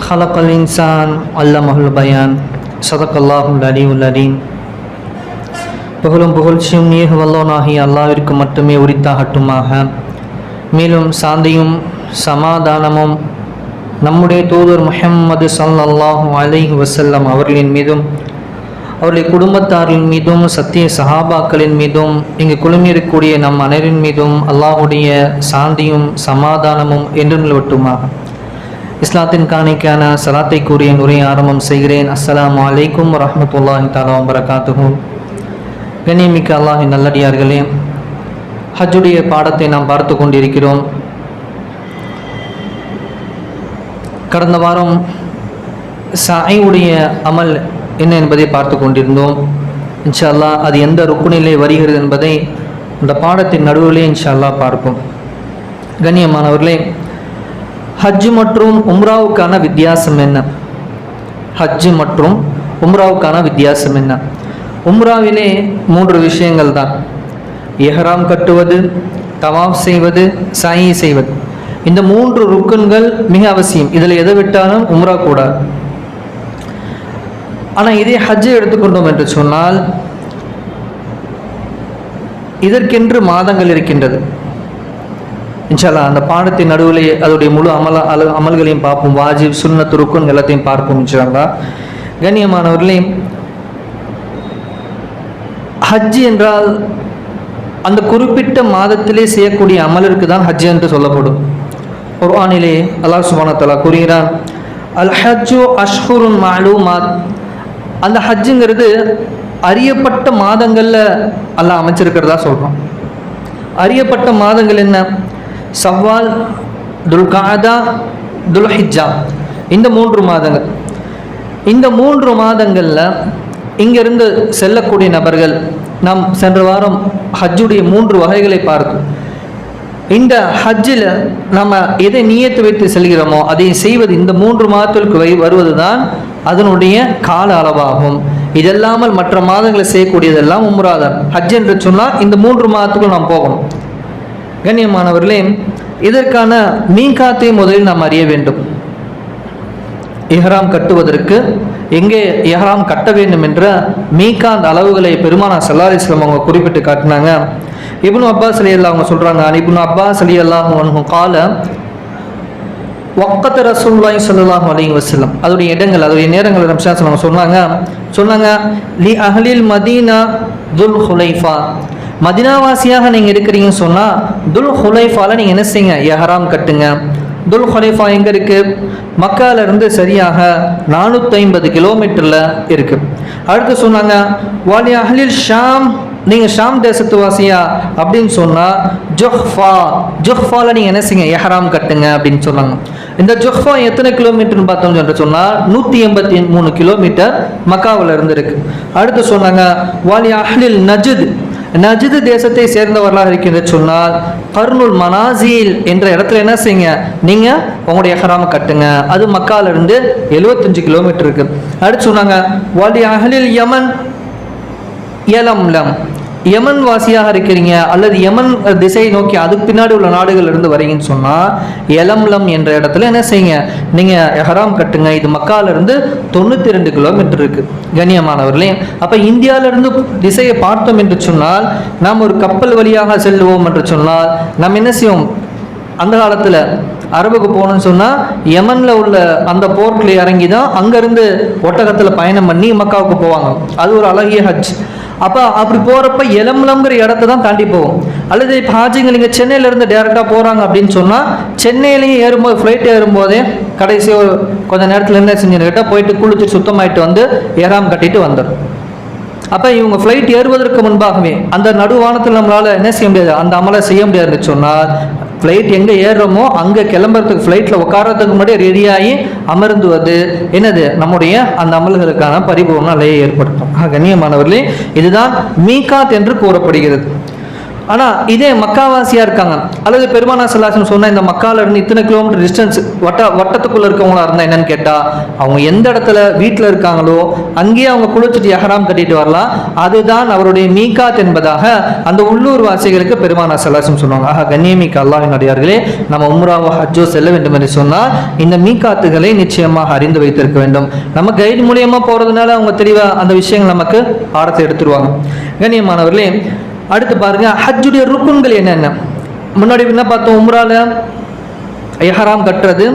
خلق الإنسان علمه البيان صدق الله العلي العليم புகழும் புகழ்ச்சியும் ஏக வல்லோனாகிய அல்லாவிற்கு மட்டுமே உரித்தாகட்டுமாக மேலும் சாந்தியும் சமாதானமும் நம்முடைய தூதர் முஹம்மது ஸல்லல்லாஹு அலைஹி வஸல்லம் அவர்களின் மீதும் அவருடைய குடும்பத்தாரின் மீதும் சத்திய சஹாபாக்களின் மீதும் இங்கு குழுமியிருக்கக்கூடிய நம் அனைவரின் மீதும் அல்லாஹுடைய சாந்தியும் சமாதானமும் என்றும் நிலவட்டுமாக இஸ்லாத்தின் காணிக்கான சலாத்தை கூறிய உரையை ஆரம்பம் செய்கிறேன். அஸ்லாம் அலைக்கும் வரஹ்மத்துல்லாஹி தாலாம் வபரகாத்துஹு. கண்ணியமிக்க அல்லாஹி நல்லடியார்களே ஹஜ்ஜுடைய பாடத்தை நாம் பார்த்து கொண்டிருக்கிறோம். கடந்த வாரம் சாயுடைய அமல் என்ன என்பதை பார்த்து கொண்டிருந்தோம். இன்ஷா அல்லாஹ் அது எந்த ருக்குனிலே வருகிறது என்பதை இந்த பாடத்தின் நடுவிலே இன்ஷா அல்லாஹ் பார்ப்போம். கண்ணியமானவர்களே ஹஜ் மற்றும் உம்ராவுக்கான வித்தியாசம் என்ன? ஹஜ் மற்றும் உம்ராவுக்கான வித்தியாசம் என்ன? உம்ராவிலே மூன்று விஷயங்கள் தான். எஹ்ராம் கட்டுவது தவாஃப் செய்வது சாயி செய்வது. இந்த மூன்று ருக்குன்கள் மிக அவசியம். இதில் எதை விட்டாலும் உம்ரா கூடாது. ஆனால் இதே ஹஜ்ஜை எடுத்துக்கொண்டோம் என்று சொன்னால் இதற்கென்று மாதங்கள் இருக்கின்றது. இன்ஷால்லா அந்த பாடத்தின் நடுவிலே அதோடைய முழு அமல அல அமல்களையும் பார்ப்போம். வாஜிப் சுண்ணத்து ருக்குன் எல்லாத்தையும் பார்ப்போம் இன்ஷால்லா கண்ணியமானவர்களே ஹஜ் என்றால் அந்த குறிப்பிட்ட மாதத்திலே செய்யக்கூடிய அமலிற்கு தான் ஹஜ் என்று சொல்லப்படும். குர்ஆனிலே அல்லாஹ் சுபானத்தலா தலா கூறுகிறான் அல் ஹஜ்ஜு அஷ்ஹுருன் மாலூமாத் அந்த ஹஜ்ஜுங்கிறது அறியப்பட்ட மாதங்களில் அல்லாஹ் அமைச்சிருக்கிறதா சொல்கிறோம் அறியப்பட்ட மாதங்கள் என்ன? சவ்வால் துல்காதா துல்ஹிஜா இந்த மூன்று மாதங்கள். இந்த மூன்று மாதங்களில் இங்கிருந்து செல்லக்கூடிய நபர்கள் நாம் சென்ற வாரம் ஹஜ்ஜுடைய மூன்று வகைகளை பார்த்தோம். இந்த ஹஜ்ஜில் நம்ம எதை நியத்து வைத்து செல்கிறோமோ அதை செய்வது இந்த மூன்று மாதத்திற்கு வை வருவது தான் அதனுடைய கால அளவாகும். இதல்லாமல் மற்ற மாதங்களை செய்யக்கூடியதெல்லாம் உம்ராதான். ஹஜ் என்று சொன்னால் இந்த மூன்று மாதத்துக்குள் நாம் போகணும். கண்ணியமானவர்களே இதற்கான மீன்காத்தை முதலில் நாம் அறிய வேண்டும். இஹ்ராம் கட்டுவதற்கு எங்கே இஹ்ராம் கட்ட வேண்டும் என்ற மீகாந்த் அளவுகளை பெருமானா சல்லா இஸ்லாம் அவங்க குறிப்பிட்டு காட்டினாங்க. இப்னு அப்பாஸ் அலி அல்லா அவங்க சொல்கிறாங்க இப்னு அப்பாஸ் அலி அல்லாஹ் கால ஒக்கத்த ரசூல்லாய் சொல்லலாம் அலிங் வசல்லம் அதோடைய இடங்கள் அதோடைய நேரங்கள் ரம்ஷாஸ் அவங்க சொன்னாங்க. சொன்னாங்க லி அஹலில் மதீனா துல் ஹுலைஃபா. மதினாவாசியாக நீங்கள் இருக்கிறீங்கன்னு சொன்னால் துல் ஹுலைஃபாவில் நீங்கள் என்ன செய்யுங்க? எஹராம் கட்டுங்க. துல் ஹுலைஃபா எங்கே இருக்குது மக்கால சரியாக நானூற்றி ஐம்பது கிலோமீட்டரில் இருக்குது அடுத்து சொன்னாங்க வாலி அஹ்லில் ஷாம். நீங்கள் ஷாம் தேசத்து வாசியா அப்படின்னு சொன்னால் ஜொஹ்ஃபா. ஜொஹ்ஃபாவில் நீங்கள் என்ன செய்யுங்க? எஹராம் கட்டுங்க அப்படின்னு சொன்னாங்க. இந்த ஜொஹ்ஃபா எத்தனை கிலோமீட்டர்னு பார்த்தோம் என்று சொன்னால் நூற்றி எண்பத்தி மூணு கிலோமீட்டர் மக்காவில் இருந்து இருக்கு. அடுத்து சொன்னாங்க வாலி அஹ்லில் நஜித். நஜிது தேசத்தை சேர்ந்தவர்களாக இருக்கின்ற சொன்னால் கர்னுல் மனாசில் என்ற இடத்துல என்ன செய்யுங்க? நீங்கள் உங்களுடைய எஹராம கட்டுங்க. அது மக்கால இருந்து எழுபத்தஞ்சு கிலோமீட்டர் இருக்கு. அடுத்து சொன்னாங்க வாலி அகலில் யமன் எலம்லம் யமன் வாசியாக இருக்கிறீங்க அல்லது யமன் திசையை நோக்கி அதுக்கு பின்னாடி உள்ள நாடுகள் இருந்து வரீங்கன்னு சொன்னால் எலம்லம் என்ற இடத்துல என்ன செய்யுங்க? நீங்கள் எஹராம் கட்டுங்க. இது மக்காலிருந்து தொண்ணூற்றி ரெண்டு கிலோமீட்டர் இருக்கு. கண்ணியமானவர்களே அப்போ இந்தியாவிலிருந்து திசையை பார்த்தோம் என்று சொன்னால் நாம் ஒரு கப்பல் வழியாக செல்லுவோம் என்று சொன்னால் நாம் என்ன செய்வோம்? அந்த காலத்தில் அரபுக்கு போகணும்னு சொன்னால் யமனில் உள்ள அந்த போர்ட்டில் இறங்கி தான் அங்கேருந்து ஒட்டகத்தில் பயணம் பண்ணி மக்காவுக்கு போவாங்க. அது ஒரு அழகிய ஹஜ். அப்போ அப்படி போகிறப்ப எலம்பலம்ங்கிற இடத்த தான் தாண்டி போகும். அல்லது இப்போ ஹாஜிங்க நீங்கள் சென்னையிலேருந்து டேரெக்டாக போகிறாங்க அப்படின்னு சொன்னால் சென்னையிலையும் ஏறும்போது ஃப்ளைட் ஏறும்போதே கடைசி ஒரு கொஞ்ச நேரத்தில் என்ன செஞ்சுன்னு கேட்டால் போயிட்டு குளிச்சு சுத்தமாயிட்டு வந்து ஏறாம் கட்டிட்டு வந்துடும் அப்போ இவங்க ஃப்ளைட் ஏறுவதற்கு முன்பாகவே அந்த நடுவானத்தில் நம்மளால் என்ன செய்ய முடியாது? அந்த அமலை செய்ய முடியாதுன்னு சொன்னால் ஃப்ளைட் எங்கே ஏறுறோமோ அங்கே கிளம்புறதுக்கு ஃப்ளைட்டில் உட்காரத்துக்கு முன்னாடி ரெடியாகி அமர்ந்துவது. என்னது? நம்முடைய அந்த அமல்களுக்கான பரிபூர்ண நிலையை ஏற்படுத்தும். கண்ணியமானவர்களே இதுதான் மீகாத் என்று கூறப்படுகிறது. ஆனால் இதே மக்காவாசியாக இருக்காங்க. அல்லது பெருமானா செல்லாசன் சொன்ன இந்த மக்கால இருந்து இத்தனை கிலோமீட்டர் டிஸ்டன்ஸ் வட்ட வட்டத்துக்குள்ளே இருக்கவங்களா இருந்தால் என்னன்னு கேட்டால் அவங்க எந்த இடத்துல வீட்டில் இருக்காங்களோ அங்கேயே அவங்க குளிச்சுட்டு எஹராம் கட்டிட்டு வரலாம். அதுதான் அவருடைய மீகாத் என்பதாக அந்த உள்ளூர் வாசிகளுக்கு பெருமானா செல்லாசன் சொன்னாங்க ஆக கண்ணியமிக்க அல்லாஹின் அடியார்களே நம்ம உம்ராவோ ஹஜ்ஜோ செல்ல வேண்டும் என்று சொன்னால் இந்த மீகாத்துகளை நிச்சயமாக அறிந்து வைத்திருக்க வேண்டும். நம்ம கைடு மூலியமாக போகிறதுனால அவங்க தெளிவாக அந்த விஷயங்கள் நமக்கு பாடத்தை எடுத்துருவாங்க. கண்ணியமானவர்களே அடுத்து பாருங்க ஹஜ்ஜுடைய ருக்குன்கள் என்னென்ன? முன்னாடி என்ன பார்த்தோம்? உம்ரால எஹராம் கட்டுறது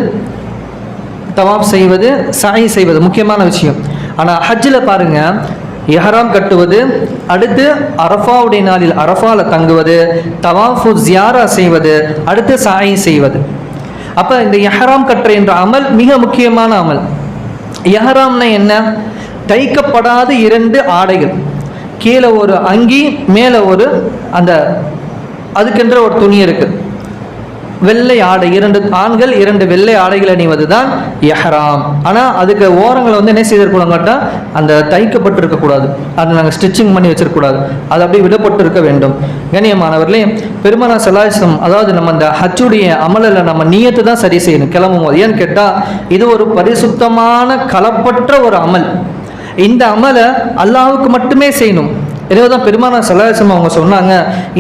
தவாப் செய்வது சாய் செய்வது முக்கியமான விஷயம். ஆனால் ஹஜ்ஜில் பாருங்க எஹராம் கட்டுவது அடுத்து அரஃபாவுடைய நாளில் அரஃபாவில் தங்குவது தவாஃபு ஜியாரா செய்வது அடுத்து சாயி செய்வது. அப்போ இந்த எஹராம் கட்டுற என்ற அமல் மிக முக்கியமான அமல். எஹராம்னா என்ன? தைக்கப்படாத இரண்டு ஆடைகள். கீழே ஒரு அங்கி மேலே ஒரு அந்த அதுக்கென்ற ஒரு துணி இருக்கு. வெள்ளை ஆடை இரண்டு ஆண்கள் இரண்டு வெள்ளை ஆடைகள் அணிவது தான் எஹராம். ஆனால் அதுக்கு ஓரங்களை வந்து என்ன செய்திருக்கணும் அந்த தைக்கப்பட்டிருக்க கூடாது. அதை நாங்கள் ஸ்டிச்சிங் பண்ணி வச்சிருக்கக்கூடாது. அது அப்படியே விடப்பட்டு இருக்க வேண்டும். கண்ணியமானவர்களே பெருமனா சலாசம் அதாவது நம்ம அந்த ஹச்சுடைய அமலில் நம்ம நீயத்தை தான் சரி செய்யணும் கிளம்பும் போது ஏன்னு கேட்டால் இது ஒரு பரிசுத்தமான களப்பற்ற ஒரு அமல். இந்த அமலை அல்லாவுக்கு மட்டுமே செய்யணும். எனவே தான் பெருமானா சலாசம் அவங்க சொன்னாங்க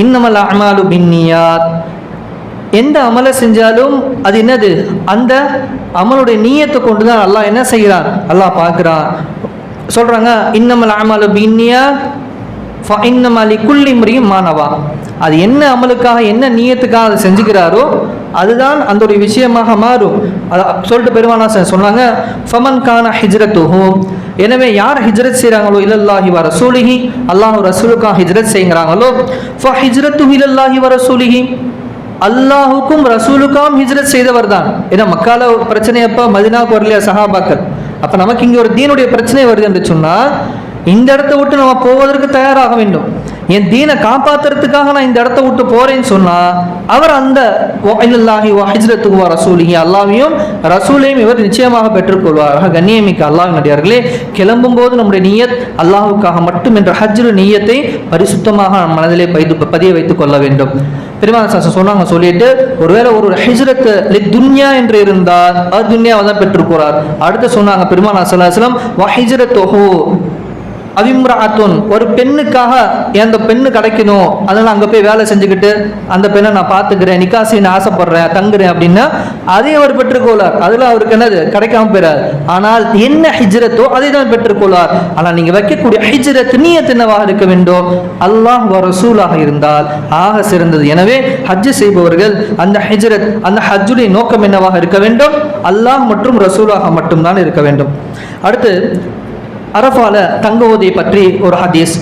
இன்னமல் அமாலு பின்னியாத். எந்த அமலை செஞ்சாலும் அது என்னது? அந்த அமலுடைய நீயத்தை கொண்டு தான் அல்லாஹ் என்ன செய்கிறான்? அல்லாஹ் பார்க்குறான். சொல்கிறாங்க இன்னமல் அமாலு பின்னியா இன்னமலி குள்ளி முறையும் மாணவா அது என்ன அமலுக்காக என்ன நீயத்துக்காக அதை செஞ்சுக்கிறாரோ அதுதான் அந்த ஒரு விஷயமாக மாறும். அதை சொல்லிட்டு பெருமானா சார் சொன்னாங்க ஃபமன் கான ஹிஜ்ரத்துஹு எனவே யார் ஹிஜ்ரத் செய்கிறாங்களோ இல்லல்லாஹி வர சூலிஹி அல்லாஹ் ரசூலுக்காக ஹிஜ்ரத் செய்கிறாங்களோ ஃப ஹிஜ்ரத்து இல்லல்லாஹி வர சூலிஹி அல்லாஹுக்கும் ரசூலுக்காம் ஹிஜ்ரத் செய்தவர் தான். ஏன்னா மக்கால பிரச்சனை அப்போ மதினாவுக்கு வரலையா சஹாபாக்கள்? அப்போ நமக்கு இங்கே ஒரு தீனுடைய பிரச்சனை வருது என்று சொன்னால் இந்த இடத்த விட்டு நம்ம போவதற்கு தயாராக வேண்டும். என் தீனை காப்பாத்துறதுக்காக நான் இந்த இடத்த விட்டு போறேன்னு சொன்னா அவர் அந்த இல்லல்லாஹி ஹிஜ்ரத்துக்கு வா அல்லாவையும் ரசூலையும் இவர் நிச்சயமாக பெற்றுக்கொள்வாராக கண்ணியமிக்க அல்லாஹ் நடிகார்களே கிளம்பும் போது நம்முடைய நீயத் அல்லாஹுக்காக மட்டும் என்ற ஹஜ்ரு நியத்தை பரிசுத்தமாக நம் மனதிலே பதி பதிய வைத்துக் கொள்ள வேண்டும். பெருமாள் சாசன் சொன்னாங்க சொல்லிட்டு ஒருவேளை ஒரு ஹிஜ்ரத் துன்யா என்று இருந்தால் அது துன்யாவை தான் பெற்றுக்கொள்றார் அடுத்து சொன்னாங்க பெருமாள் சலாஹலம் வஹிஜ்ரத்தோஹோ அவிம்ராத்துன் ஒரு பெண்ணுக்காக அந்த பெண்ணு கிடைக்கணும்? அதனால அங்கே போய் வேலை செஞ்சுக்கிட்டு அந்த பெண்ணை நான் பார்த்துக்கிறேன் நிக்காசின்னு ஆசைப்படுறேன் தங்குறேன் அப்படின்னா அதே அவர் பெற்றுக்கொள்ளார் அதில் அவருக்கு என்னது? கிடைக்காம போயிறார். ஆனால் என்ன ஹிஜ்ரத்தோ அதை தான் பெற்றுக்கொள்வார் ஆனால் நீங்கள் வைக்கக்கூடிய ஹிஜ்ரத் நீயத் என்னவாக இருக்க வேண்டும்? அல்லாஹ் ரசூலாக இருந்தால் ஆக சிறந்தது. எனவே ஹஜ்ஜு செய்பவர்கள் அந்த ஹிஜ்ரத் அந்த ஹஜ்ஜுடைய நோக்கம் என்னவாக இருக்க வேண்டும்? அல்லாஹ் மற்றும் ரசூலாக மட்டும்தான் இருக்க வேண்டும். அடுத்து அரஃபால தங்குவதை பற்றி ஒரு ஹதீஸ்.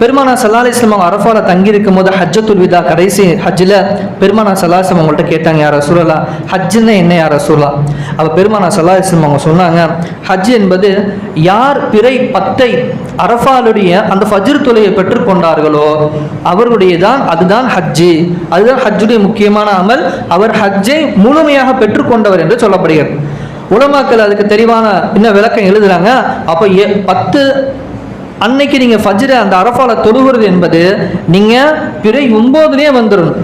பெருமானா சல்லா அலிஸ்லாம் அவங்க அரஃபால தங்கியிருக்கும் போது ஹஜ்ஜத்துல் விதா கடைசி ஹஜ்ஜில் பெருமானா சல்லா இஸ்லாம் அவங்கள்ட்ட கேட்டாங்க யார சூழலா ஹஜ்ஜுன்னா என்ன யார சூழலா அப்போ பெருமானா சல்லா இஸ்லாம் அவங்க சொன்னாங்க ஹஜ் என்பது யார் பிறை பத்தை அரஃபாலுடைய அந்த ஃபஜ்ர் தொலையை பெற்றுக்கொண்டார்களோ அவருடைய தான் அதுதான் ஹஜ்ஜி. அதுதான் ஹஜ்ஜுடைய முக்கியமான அமல். அவர் ஹஜ்ஜை முழுமையாக பெற்றுக்கொண்டவர் என்று சொல்லப்படுகிறது. உலமாக்கள் அதுக்கு தெளிவான இன்னும் விளக்கம் எழுதுறாங்க? அப்போ எ- பத்து அன்னைக்கு நீங்கள் ஃபஜ்ரை அந்த அரஃபால தொழுகிறது என்பது நீங்கள் பிறை ஒம்போதுலேயே வந்துடணும்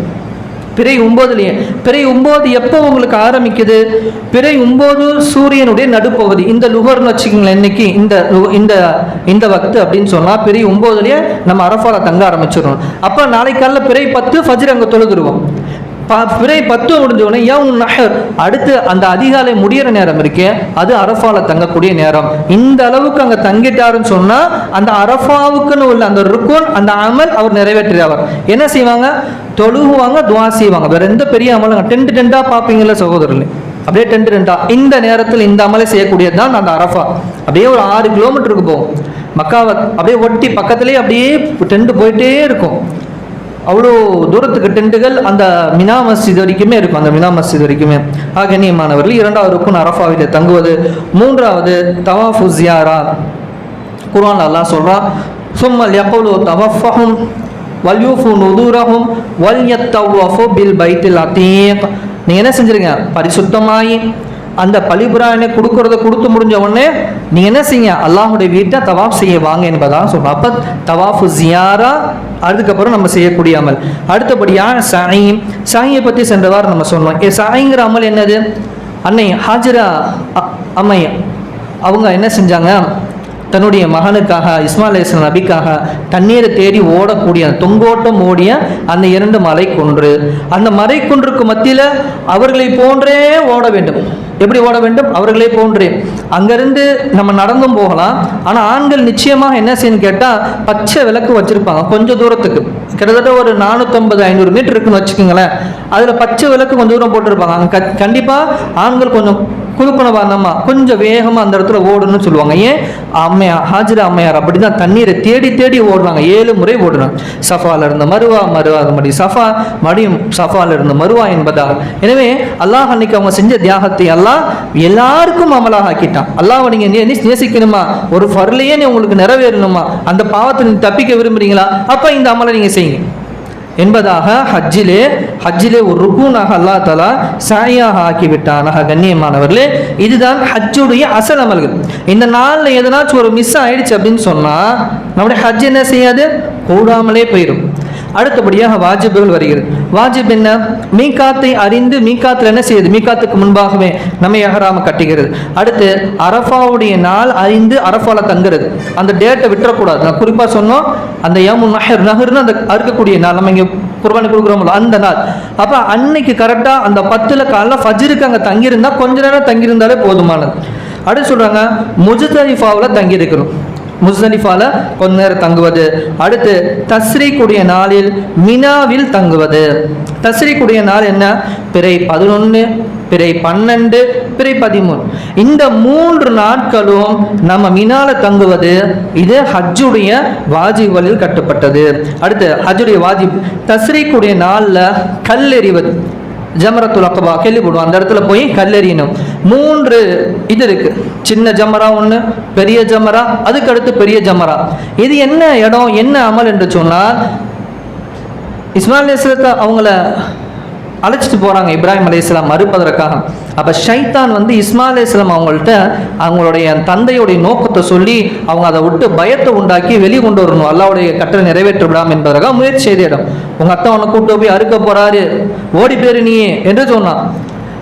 பிறை ஒம்போதுலேயே. பிறை ஒம்பது எப்போ உங்களுக்கு ஆரம்பிக்குது? பிறை ஒம்போது சூரியனுடைய நடுப்பகுதி. இந்த லுகர்னு வச்சுக்கோங்களேன் இன்னைக்கு இந்த இந்த இந்த வக்து அப்படின்னு சொன்னால் பிறை ஒம்போதுலேயே நம்ம அரஃபால தங்க ஆரம்பிச்சிடணும். அப்போ நாளைக்கு காலைல பிறை பத்து ஃபஜ்ரை அங்கே தொழுதுருவோம். பிறை பத்து முடிஞ்ச உடனே நஹர். அடுத்து அந்த அதிகாலை முடியிற நேரம் இருக்கே அது அரஃபால தங்கக்கூடிய நேரம். இந்த அளவுக்கு அங்கே தங்கிட்டாருன்னு சொன்னால் அந்த அரஃபாவுக்குன்னு உள்ள அந்த ருக்கோன் அந்த அமல் அவர் நிறைவேற்றியவர். என்ன செய்வாங்க? தொழுகுவாங்க துவா செய்வாங்க. வேற எந்த பெரிய அமலும் டென்ட் டென்ட்டாக பார்ப்பீங்கல்ல சகோதரர்களே. அப்படியே டென்ட் டென்ட்டா இந்த நேரத்தில் இந்த அமலை செய்யக்கூடியது தான் அந்த அரஃபா. அப்படியே ஒரு ஆறு கிலோமீட்டருக்கு போகும். மக்காவை அப்படியே ஒட்டி பக்கத்துலேயே அப்படியே டென்ட் போயிட்டே இருக்கும். அவ்வளோ தூரத்துக்கு டென்ட்டுகள் அந்த மினா மஸ்ஜித் வரைக்குமே இருக்கும் அந்த மினா மஸ்ஜித் வரைக்குமே. ஆக கண்ணியமானவர்கள் இரண்டாவது ருக்குன் அரஃபாவிலே தங்குவது மூன்றாவது தவாஃபு ஜியாரா குரான் அல்லாஹ் சொல்கிறான் சும்மா யகுலு தவஃபஹும் வல்யூஃபு நுதூரஹும் வல் யத்தவஃபு பில் பைத்தில் அத்தீக். நீங்கள் என்ன செஞ்சுருங்க? பரிசுத்தமாயி அந்த பலிபுராயனை கொடுக்கறத கொடுத்து முடிஞ்ச உடனே நீங்கள் என்ன செய்யுங்க அல்லாஹுடைய வீட்டை தவாப் செய்ய வாங்க என்பதாக சொல்றோம் அப்ப தவாஃபு ஜியாரா அதுக்கப்புறம் நம்ம செய்யக்கூடிய அமல். அடுத்தபடியாக சாயின் சாயை பத்தி சென்ற வாரம் நம்ம சொன்னோம். ஏ சாயிங்கிற அமல் என்னது? அன்னை ஹாஜரா அம்மை அவங்க என்ன செஞ்சாங்க? தன்னுடைய மகனுக்காக இஸ்மாயில் நபிக்காக தண்ணீரை தேடி ஓடக்கூடிய அந்த தொங்கோட்டம் ஓடிய அந்த இரண்டு மலை குன்று அந்த மலை மத்தியில் அவர்களை போன்றே ஓட வேண்டும். எப்படி ஓட வேண்டும்? அவர்களே போன்றே. அங்கிருந்து நம்ம நடந்தும் போகலாம். ஆனால் ஆண்கள் நிச்சயமாக என்ன செய்யணும் கேட்டால் பச்சை விளக்கு வச்சுருப்பாங்க கொஞ்சம் தூரத்துக்கு. கிட்டத்தட்ட ஒரு நானூற்றம்பது ஐநூறு மீட்டர் இருக்குன்னு வச்சுக்கோங்களேன். அதில் பச்சை விளக்கு கொஞ்சம் தூரம் போட்டிருப்பாங்க. அங்கே கண்டிப்பாக ஆண்கள் கொஞ்சம் குறுக்கணும் வரணுமா கொஞ்சம் வேகமாக அந்த இடத்துல ஓடணும்னு சொல்லுவாங்க. ஏன்? அம்மையார் ஹாஜிரா அம்மையார் அப்படி தான் தண்ணீரை தேடி தேடி ஓடுறாங்க. ஏழு முறை ஓடுறாங்க. சஃபால இருந்த மருவா மருவா மடி சஃபா மடியும் சஃபால இருந்த மருவா என்பதாக எனவே அல்லாஹ் அன்னைக்கு அவங்க செஞ்ச தியாகத்தை அல்லாஹ் எல்லாருக்கும் அமலாக ஆக்கிட்டான். அல்லாஹ் நீங்க நேசிக்கணுமா? ஒரு ஃபர்லையே நீ உங்களுக்கு நிறைவேறணுமா? அந்த பாவத்தை நீங்க தப்பிக்க விரும்புறீங்களா? அப்ப இந்த அமலை நீங்க செய்யுங்க. என்பதாக ஹஜ்ஜிலே ஹஜ்ஜிலே ஒரு ருக்கூனாக அல்லா தலா சாயாக ஆக்கிவிட்டானாக கண்ணியமானவர்களே இதுதான் ஹஜ்ஜுடைய அசல் அமல்கள். இந்த நாளில் எதனாச்சும் ஒரு மிஸ் ஆயிடுச்சு அப்படின்னு சொன்னால் நம்முடைய ஹஜ் என்ன செய்யாது? கூடாமலே போயிடும் அடுத்தபடியாக வாஜிபுகள் வருகிறது. வாஜிப் என்ன? மீகாத்தை அறிந்து மீகாத்தில் என்ன செய்யுது? மீகாத்துக்கு முன்பாகவே நம்ம எஹராம கட்டுகிறது. அடுத்து அரஃபாவுடைய நாள் அறிந்து அரஃபால தங்குறது. அந்த டேட்டை விட்டுறக்கூடாது. நான் குறிப்பாக சொன்னோம் அந்த யமு நஹர் நஹர்னு அந்த அறுக்கக்கூடிய நாள். நம்ம இங்கே குர்பானி கொடுக்குறோம்ல அந்த நாள். அப்போ அன்னைக்கு கரெக்டாக அந்த பத்தில் காலைல ஃபஜ்ருக்கு அங்கே தங்கியிருந்தால் கொஞ்ச நேரம் தங்கியிருந்தாலே போதுமானது. அடுத்து சொல்கிறாங்க முஜுதரிஃபாவில் தங்கியிருக்கிறோம் முஸ்தலிஃபால கொஞ்ச நேரம் தங்குவது. அடுத்து தஸ்ரீக்குடைய நாளில் மினாவில் தங்குவது. தஸ்ரீக்குடைய நாள் என்ன? பிறை பதினொன்று பிறை பன்னெண்டு பிறை பதிமூணு. இந்த மூன்று நாட்களும் நம்ம மினால தங்குவது இது ஹஜ்ஜுடைய வாஜிபலில் கட்டப்பட்டது. அடுத்து ஹஜ்ஜுடைய வாஜிப் தஸ்ரீக்குடைய நாளில் கல்லெறிவது. ஜமரத்துல் அக்கபா கேள்விப்படுவோம் அந்த இடத்துல போய் கல்லெறியணும். மூன்று இது இருக்கு. சின்ன ஜமரா ஒன்று பெரிய ஜமரா அதுக்கு அடுத்து பெரிய ஜமரா. இது என்ன இடம் என்ன அமல் என்று சொன்னால் இஸ்மாயில் இஸ்லத்தை அவங்கள அழைச்சிட்டு போகிறாங்க இப்ராஹிம் அலையாம் மறுப்பதற்காக. அப்போ ஷைத்தான் வந்து இஸ்மாய் இஸ்லாம் அவங்கள்ட்ட அவங்களுடைய தந்தையுடைய நோக்கத்தை சொல்லி அவங்க அதை விட்டு பயத்தை உண்டாக்கி வெளியே கொண்டு வரணும். அல்லாவுடைய கட்டளை நிறைவேற்ற என்பதற்காக முயற்சி செய்த இடம். உங்கள் அத்தை உன்னை கூப்பிட்டு போய் அறுக்க போகிறாரு ஓடி பேரு நீயே என்று சொன்னான்.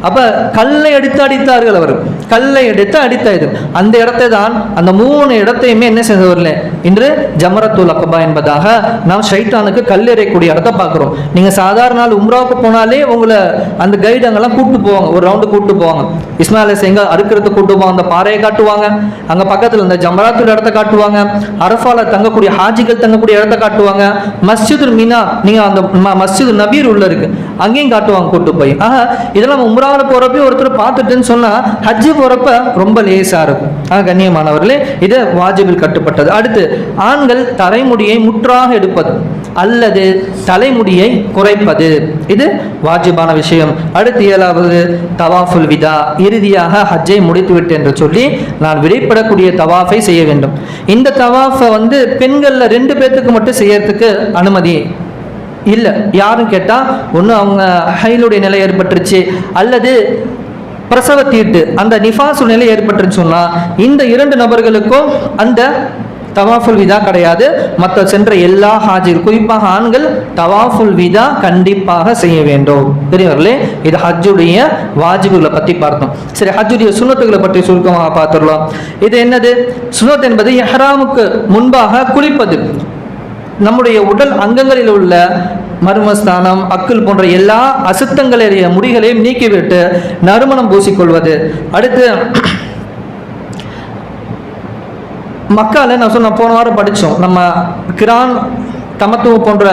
அப்போ கல்லை எடுத்து அடித்தார்கள் அவர். கல்லை எடுத்து அடித்த இது அந்த இடத்தை தான் அந்த மூணு இடத்தையுமே என்ன செய்தவர்ல இன்று ஜமரத்துல் அக்கபா என்பதாக நாம் ஷைத்தானுக்கு கல் இடத்த பார்க்குறோம். நீங்கள் சாதாரண நாள் உம்ராவுக்கு போனாலே உங்களை அந்த கைடு அங்கெல்லாம் கூட்டு போவாங்க. ஒரு ரவுண்டு கூப்பிட்டு போவாங்க. இஸ்மாயில் எங்கே அறுக்கிறது கூட்டு போவாங்க. அந்த பாறையை காட்டுவாங்க. அங்கே பக்கத்தில் இந்த ஜமராத்துல் இடத்த காட்டுவாங்க. அரஃபால தங்கக்கூடிய ஹாஜிகள் தங்கக்கூடிய இடத்த காட்டுவாங்க. மஸ்ஜிது மீனா நீங்க அந்த ம- மஸ்ஜிது நபீர் உள்ள இருக்கு. அங்கேயும் காட்டுவாங்க கூப்பிட்டு போய். ஆஹா இதெல்லாம் உம்ராவில் போகிறப்ப ஒருத்தர் பார்த்துட்டுன்னு சொன்னா ஹஜ்ஜு போறப்ப ரொம்ப லேசா இருக்கும். ஆனால் கண்ணியமானவர்களே இது வாஜிபில் கட்டுப்பட்டது. அடுத்து ஆண்கள் தலைமுடியை முற்றாக எடுப்பது அல்லது தலைமுடியை குறைப்பது. இது வாஜிபான விஷயம். அடுத்து ஏழாவது தவாஃபுல் விதா. இறுதியாக ஹஜ்ஜை முடித்துவிட்டு என்று சொல்லி நான் விடைப்படக்கூடிய தவாஃபை செய்ய வேண்டும். இந்த தவாஃபை வந்து பெண்கள்ல ரெண்டு பேர்த்துக்கு மட்டும் செய்யறதுக்கு அனுமதி. இல்லை யாரும் கேட்டால் ஒன்று அவங்க ஹைலுடைய நிலை ஏற்பட்டுருச்சு அல்லது பிரசவ தீட்டு அந்த நிஃபாசு நிலை ஏற்பட்டுருன்னு சொன்னால் இந்த இரண்டு நபர்களுக்கும் அந்த தவாஃபுல் விதா கிடையாது. மற்ற சென்ற எல்லா ஹாஜிர் குறிப்பாக ஆண்கள் தவாஃபுல் விதா கண்டிப்பாக செய்ய வேண்டும். பெரியவர்களே இது ஹஜ்ஜுடைய வாஜிபுகளை பற்றி பார்த்தோம். சரி ஹஜ்ஜுடைய சுனத்துகளை பற்றி சுருக்கமாக பார்த்துடலாம். இது என்னது? சுனத் என்பது எஹராமுக்கு முன்பாக குளிப்பது. நம்முடைய உடல் அங்கங்களில் உள்ள மர்மஸ்தானம் அக்குள் போன்ற எல்லா அசுத்தங்களுடைய முடிகளையும் நீக்கிவிட்டு நறுமணம் பூசிக்கொள்வது. அடுத்து மக்கால நான் சொன்ன போன வாரம் படித்தோம் நம்ம கிரான் தமத்துவ போன்ற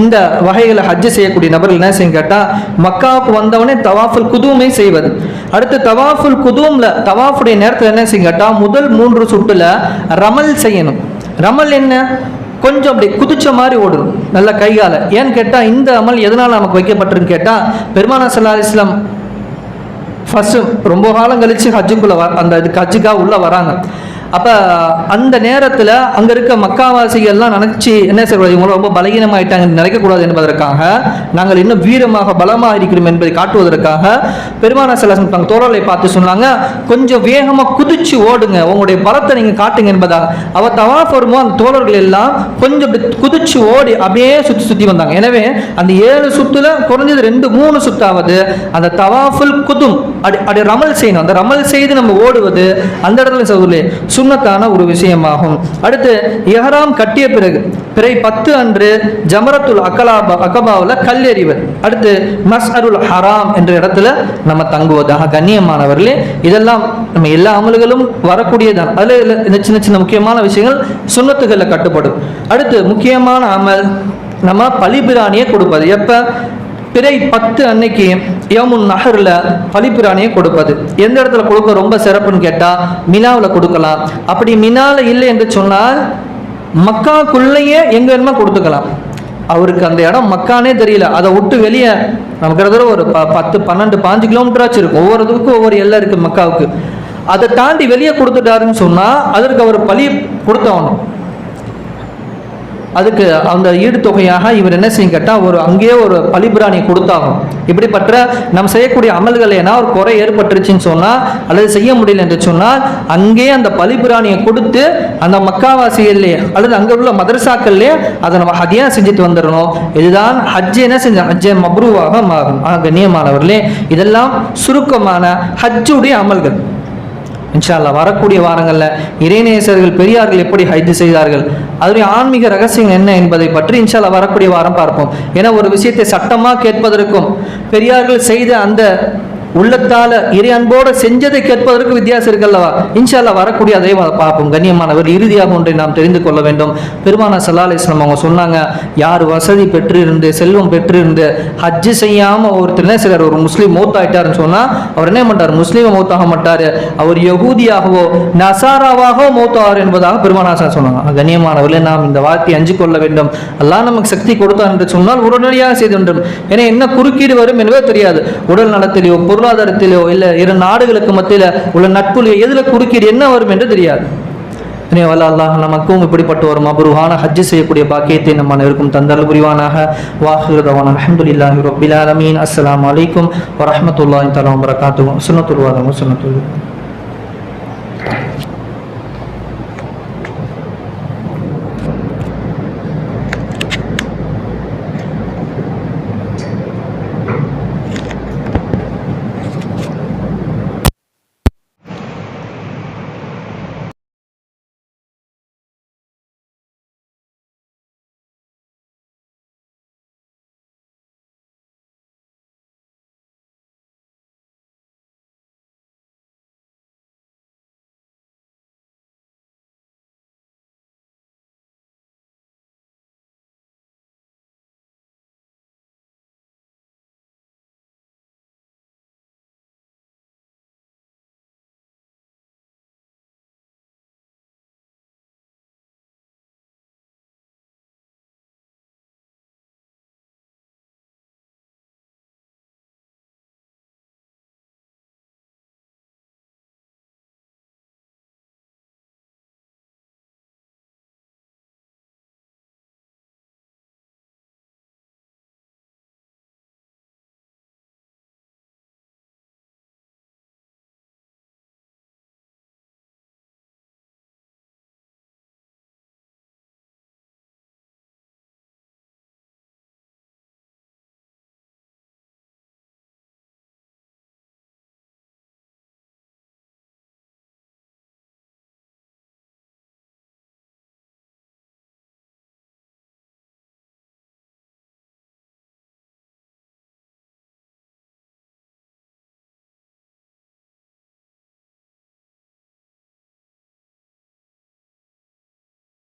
இந்த வகைகளை ஹஜ்ஜு செய்யக்கூடிய நபர்கள் என்ன செய்யும் கேட்டால் மக்காவுக்கு வந்தவனே தவாஃபுல் குதுவுமே செய்வது. அடுத்து தவாஃபுல் குதூமில் தவாஃபுடைய நேரத்தில் என்ன செய்யும் கேட்டால் முதல் மூன்று சுட்டுல ரமல் செய்யணும். ரமல் என்ன? கொஞ்சம் அப்படி குதிச்ச மாதிரி ஓடும் நல்ல கைகால. ஏன்னு கேட்டால் இந்த அமல் எதனால் நமக்கு வைக்கப்பட்டிருன்னு கேட்டால் பெருமானா சல்லா இஸ்லாம் ஃபஸ்ட்டு ரொம்ப காலம் கழிச்சு ஹஜ்ஜுக்குள்ளே வ அந்த இதுக்கு ஹஜ்ஜுக்காக உள்ளே வராங்க. அப்போ அந்த நேரத்தில் அங்கே இருக்க மக்காவாசிகள்லாம் நினச்சி என்ன செய்வது இவங்க ரொம்ப பலகீனமாயிட்டாங்க நினைக்கக்கூடாது என்பதற்காக நாங்கள் இன்னும் வீரமாக பலமாக இருக்கிறோம் என்பதை காட்டுவதற்காக பெருமான சில தங்க தோழர்களை பார்த்து சொன்னாங்க கொஞ்சம் வேகமாக குதிச்சு ஓடுங்க உங்களுடைய பலத்தை நீங்கள் காட்டுங்க என்பதாக. அவள் தவாஃப் வரும்போது அந்த தோழர்கள் எல்லாம் கொஞ்சம் குதிச்சு ஓடி அப்படியே சுற்றி சுற்றி வந்தாங்க. எனவே அந்த ஏழு சுற்றுல குறைஞ்சது ரெண்டு மூணு சுத்தாவது அந்த தவாஃபுல் குதும் அப்படி அப்படி ரமல் செய்யணும். அந்த ரமல் செய்து நம்ம ஓடுவது அந்த இடத்துல சொல்லே சுண்ணத்தான ஒரு விஷயமாகும். அடுத்து எஹராம் கட்டிய பிறகு பிறை பத்து அன்று ஜமரத்துல் அக்கலாபா அகபாவில் கல் எறிவது அடுத்து மஸ் அருள் ஹராம் என்ற இடத்துல நம்ம தங்குவதாக கண்ணியமானவர்களே இதெல்லாம் நம்ம எல்லா அமல்களும் வரக்கூடியதான் அதில் இந்த சின்ன சின்ன முக்கியமான விஷயங்கள் சுண்ணத்துகளில் கட்டுப்படும். அடுத்து முக்கியமான அமல் நம்ம பலிபிராணியை கொடுப்பது. எப்போ? பிறை பத்து அன்னைக்கு யோமுன் நகரில் பலிப்பிராணியை கொடுப்பது. எந்த இடத்துல கொடுக்க ரொம்ப சிறப்புன்னு கேட்டால் மினாவில் கொடுக்கலாம். அப்படி மினாவில் இல்லை என்று சொன்னால் மக்காக்குள்ளேயே எங்கே வேணுமா கொடுத்துக்கலாம். அவருக்கு அந்த இடம் மக்கானே தெரியல. அதை விட்டு வெளியே நமக்கு கிட்டத்தட்ட ஒரு ப பத்து பன்னெண்டு பாஞ்சு கிலோமீட்டராச்சும் இருக்கும் ஒவ்வொரு இதுக்கும் ஒவ்வொரு எல்லாம் இருக்குது மக்காவுக்கு. அதை தாண்டி வெளியே கொடுத்துட்டாருன்னு சொன்னால் அதற்கு அவர் பலி கொடுத்தாகணும் அதுக்கு அந்த ஈடுத்தொகையாக இவர் என்ன செய்யும் கேட்டால் ஒரு அங்கேயே ஒரு பலிபிராணி கொடுத்தாகும். இப்படிப்பட்ட நம்ம செய்யக்கூடிய அமல்கள் ஏன்னா ஒரு குறை ஏற்பட்டுருச்சுன்னு சொன்னால் அல்லது செய்ய முடியல என்று சொன்னால் அங்கேயே அந்த பலிபிராணியை கொடுத்து அந்த மக்காவாசிகள்லேயே அல்லது அங்கே உள்ள மதரசாக்கள்லேயே அதை நம்ம ஹதியாக செஞ்சுட்டு வந்துடணும். இதுதான் ஹஜ் என்ன செஞ்ச ஹஜ்ஜை மப்ரூவாக மாறும். கண்ணியமானவர்களே இதெல்லாம் சுருக்கமான ஹஜ்ஜுடைய அமல்கள். இன்ஷால்லா வரக்கூடிய வாரங்களில் இறைநேசர்கள் பெரியார்கள் எப்படி ஹைது செய்தார்கள் அதனுடைய ஆன்மீக ரகசியம் என்ன என்பதை பற்றி இன்ஷால்லா வரக்கூடிய வாரம் பார்ப்போம். ஏன்னா ஒரு விஷயத்தை சட்டமாக கேட்பதற்கும் பெரியார்கள் செய்த அந்த உள்ளத்தால இறை அன்போடு செஞ்சதை கேட்பதற்கு வித்தியாசம் இருக்கல்லவா? இன்ஷால்லா வரக்கூடிய அதே பார்ப்போம். கண்ணியமானவர் இறுதியாக ஒன்றை நாம் தெரிந்து கொள்ள வேண்டும். பெருமான சல்லா அலிஸ்லாம் அவங்க சொன்னாங்க யார் வசதி பெற்றிருந்து செல்வம் பெற்றிருந்து ஹஜ்ஜு செய்யாம ஒருத்தர் என்ன சிலர் ஒரு முஸ்லீம் மௌத்தாயிட்டாருன்னு சொன்னா அவர் என்ன பண்றார் முஸ்லீம் மூத்தாக மாட்டாரு. அவர் யகூதியாகவோ நசாராவாகவோ மௌத்தாவார் என்பதாக பெருமானாசா சொன்னாங்க. கண்ணியமானவர்களே நாம் இந்த வார்த்தையை அஞ்சு கொள்ள வேண்டும். எல்லாம் நமக்கு சக்தி கொடுத்தார் என்று சொன்னால் உடனடியாக செய்து வேண்டும் ஏன்னா என்ன குறுக்கீடு வரும் என்பது தெரியாது. உடல் நலத்திலேயோ பொருளாதாரத்திலோ இல்லை இரு நாடுகளுக்கு மத்தியில் உள்ள நட்புலையோ எதில் குறுக்கீடு என்ன வரும் என்று தெரியாது. இனி வல்ல அல்லாஹ் நமக்கும் இப்படிப்பட்ட ஒரு மபுருவான ஹஜ்ஜு செய்யக்கூடிய பாக்கியத்தை நம்ம அனைவருக்கும் தந்தல் புரிவானாக. வாஹிருதவான அஹமதுல்லாஹி ரபில் அலமீன் அஸ்லாம் அலைக்கும் வரஹ்மத்துல்லாஹி தஆலா வபரகாத்துஹு. சுன்னத்துல் வாதம்